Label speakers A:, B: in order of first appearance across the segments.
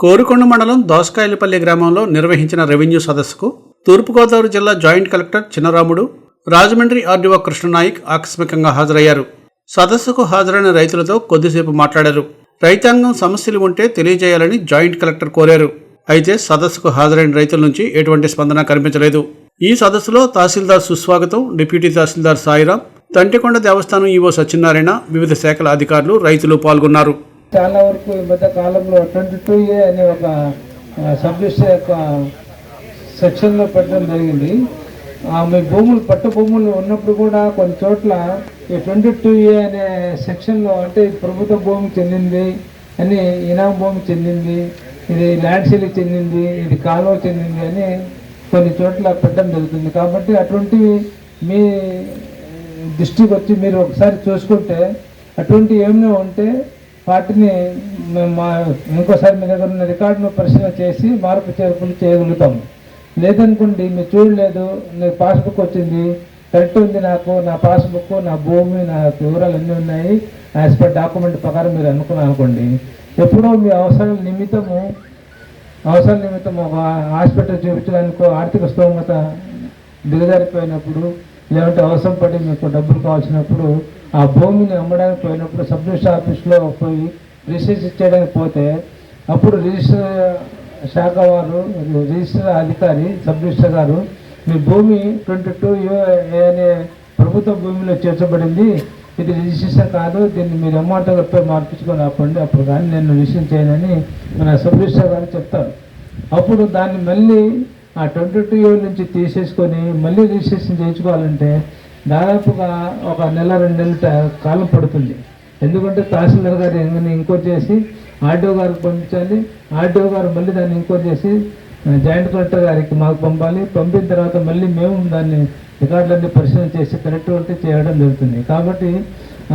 A: Korukonda మండలం దోసకాయలపల్లి గ్రామంలో నిర్వహించిన రెవెన్యూ సదస్సుకు తూర్పుగోదావరి జిల్లా joint collector Chinnaramudu Rajahmundry RDO Krishnanayak ఆకస్మికంగా హాజరయ్యారు. సదస్సుకు హాజరైన రైతులతో కొద్దిసేపు మాట్లాడారు. రైతాంగం సమస్యలు ఉంటే తెలియజేయాలని జాయింట్ కలెక్టర్ కోరారు. అయితే సదస్సుకు హాజరైన రైతుల నుంచి ఎటువంటి స్పందన కనిపించలేదు. ఈ సదస్సులో తహసీల్దార్ సుస్వాగతం డిప్యూటీ తహసీల్దార్ సాయిరాం తంటికొండ దేవస్థానం ఈవో సత్యనారాయణ వివిధ శాఖల అధికారులు రైతులు పాల్గొన్నారు.
B: చాలా వరకు ఈ మధ్య కాలంలో ట్వంటీ టూ ఏ అనే ఒక సబ్జెక్ట్ యొక్క సెక్షన్లో పెట్టడం జరిగింది. ఆ, మీ భూములు పట్టు భూములు ఉన్నప్పుడు కూడా కొన్ని చోట్ల ఈ ట్వంటీ టూ ఏ అనే సెక్షన్లో అంటే ప్రభుత్వ భూమి చెందింది అని ఇనాం భూమి చెందింది ఇది ల్యాండ్ చెందింది ఇది కాలువ చెందింది అని కొన్ని చోట్ల పెట్టడం జరుగుతుంది. కాబట్టి అటువంటివి మీ దృష్టికి వచ్చి మీరు ఒకసారి చూసుకుంటే అటువంటి ఏమైనా ఉంటే వాటిని మేము మా ఇంకోసారి మీ దగ్గర ఉన్న రికార్డును పరిశీలన చేసి మార్పు చేర్పులు చేయగలుగుతాం. లేదనుకోండి మీరు చూడలేదు నేను పాస్బుక్ వచ్చింది కరెక్ట్ ఉంది నాకు నా పాస్బుక్ నా భూమి నా వివరాలు అన్నీ ఉన్నాయి యాజ్ పర్ డాక్యుమెంట్ ప్రకారం మీరు అనుకున్నాను అనుకోండి ఎప్పుడో మీ అవసరాల నిమిత్తము అవసరాల నిమిత్తం ఒక హాస్పిటల్ చూపించడానికి ఆర్థిక స్తోమత దిగజారిపోయినప్పుడు లేదంటే అవసరం పడి మీకు డబ్బులు కావాల్సినప్పుడు ఆ భూమిని అమ్మడానికి పోయినప్పుడు సబ్ ఆఫీస్లో పోయి రిజిస్టర్ చేయడానికి పోతే అప్పుడు రిజిస్టర్ శాఖ వారు రిజిస్టర్ అధికారి సబ్ రిజిస్టర్ గారు మీ భూమి ట్వంటీ టూ అనే ప్రభుత్వ భూమిలో చేర్చబడింది. ఇది రిజిస్ట్రేషన్ కాదు. దీన్ని మీరు అమౌంట్ పోయి మార్పించుకొని ఆపండి. అప్పుడు కానీ నేను రిజిస్ట్రేషన్ చేయనని మన సబ్ రిజిస్టర్ గారు చెప్తారు. అప్పుడు దాన్ని మళ్ళీ ఆ ట్వంటీ టూ ఇయర్ నుంచి తీసేసుకొని మళ్ళీ రిజిస్ట్రేషన్ చేయించుకోవాలంటే దాదాపుగా ఒక నెల రెండు నెలల కాలం పడుతుంది. ఎందుకంటే తహసీల్దార్ గారు ఏమైనా చేసి ఆర్డీఓ గారికి పంపించాలి. ఆర్డీఓ గారు మళ్ళీ దాన్ని ఇంకో చేసి జాయింట్ కలెక్టర్ గారికి మాకు పంపాలి. పంపిన తర్వాత మళ్ళీ మేము దాన్ని రికార్డులన్నీ పరిశీలన చేసి కరెక్ట్ ఉంటే చేయడం జరుగుతుంది. కాబట్టి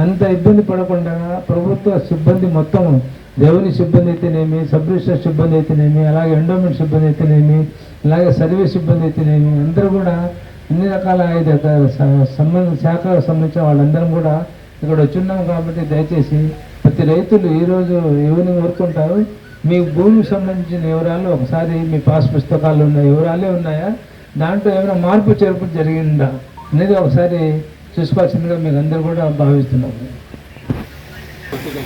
B: అంత ఇబ్బంది పడకుండా ప్రభుత్వ సిబ్బంది మొత్తం రెవెన్యూ సిబ్బంది అయితేనేమి సబ్ రిజిస్టర్ సిబ్బంది అయితేనేమి అలాగే ఎండోమెంట్ సిబ్బంది అయితేనేమి అలాగే సర్వీస్ సిబ్బంది అయితేనేమి అందరూ కూడా అన్ని రకాల ఐదు సంబంధ శాఖకు సంబంధించిన వాళ్ళందరం కూడా ఇక్కడ వచ్చున్నాం కాబట్టి దయచేసి ప్రతి రైతులు ఈరోజు ఈవినింగ్ వర్క్ ఉంటారు. మీ భూమికి సంబంధించిన వివరాలు ఒకసారి మీ పాస్ పుస్తకాలు ఉన్న వివరాలే ఉన్నాయా? దాంట్లో ఏమైనా మార్పు చేర్పు జరిగిందా? అనేది ఒకసారి చూసుకోవాల్సిందిగా మీకు అందరూ కూడా భావిస్తున్నాము.